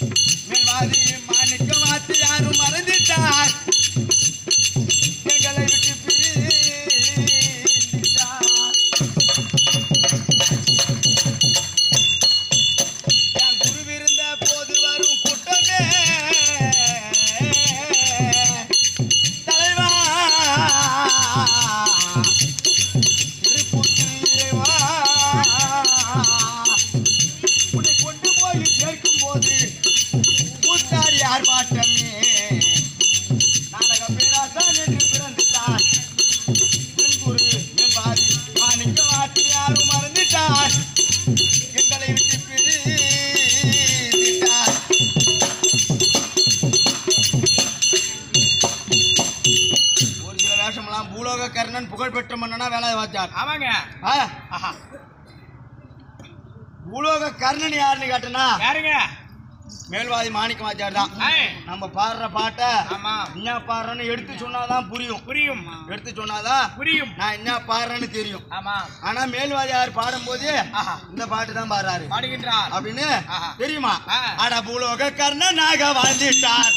மேல்வாதி மாணிக்க மாத்து யாரும் மறந்துட்டார் ஆர்ப்பாட்டமே நாடக பேராசான் என்று பிறந்துட்டார் என் குரு என் மாணிக்க வாட்டி யாரும் மறந்துட்டார் எங்களை விட்டு பிரித்தார் ஒரு சில வேஷமெல்லாம் பூலோக கர்ணன் புகழ்பெற்ற மன்னனா வேலை வாச்சார் ஆமாங்க பூலோக கர்ணன் யாருன்னு கேட்டனா? யாருங்க? மேல்வாதி மாணிக்க வாச்சார் தான் நம்ம பாடுற பாட்டை என்ன பாடுறேன்னு எடுத்து சொன்னாதான் புரியும். புரியும். எடுத்து சொன்னாதான் புரியும். நான் என்ன பாடுறேன்னு தெரியும். ஆமா. ஆனா மேல்வாதி யார் பாடும்போது இந்த பாட்டு தான் பாடுறாரு. பாடுகின்றார். அப்படின்னு. தெரியுமா? ஆ. அட பூலோக கர்ணனாக வாழ்ந்துட்டார்.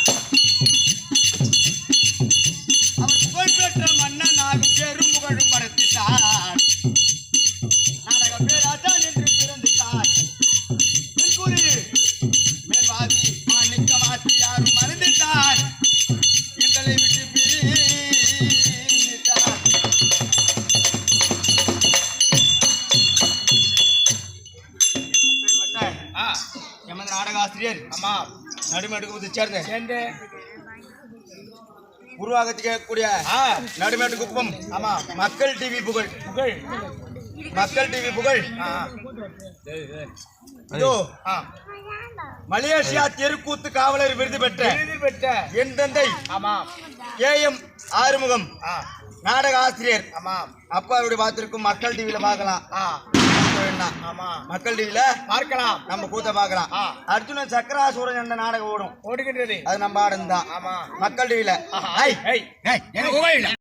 ஆசிரியர். ஆமா நடுமேட்டுக்கு சேர்ந்த. சேர்ந்து. உருவாகத்துக்கு கேட்கக்கூடிய ஆ. நடுமேட்டு குப்பம் ஆமா. மக்கள் டிவி புகழ். புகழ். மக்கள் டிவி புகழ். இதோ ஆ. மலேசியா தெருக்கூத்து காவலர் விருது பெற்ற விருது பெற்ற என் தந்தை ஆமா. கே எம் ஆறுமுகம் ஆ. நாடக ஆசிரியர். ஆமா. அப்பாவுடைய பார்த்திருக்கும் மக்கள் டிவியில பார்க்கலாம். ஆமா. மக்கள் டிவியில பார்க்கலாம். நம்ம கூத்த பார்க்கலாம். ஆ. அர்ஜுனன் சக்கராசூரன் என்ற நாடகம் ஓடும். ஓடுகின்றது. அது நம்ம ஆடுந்தான் ஆமா. மக்கள் டிவியில.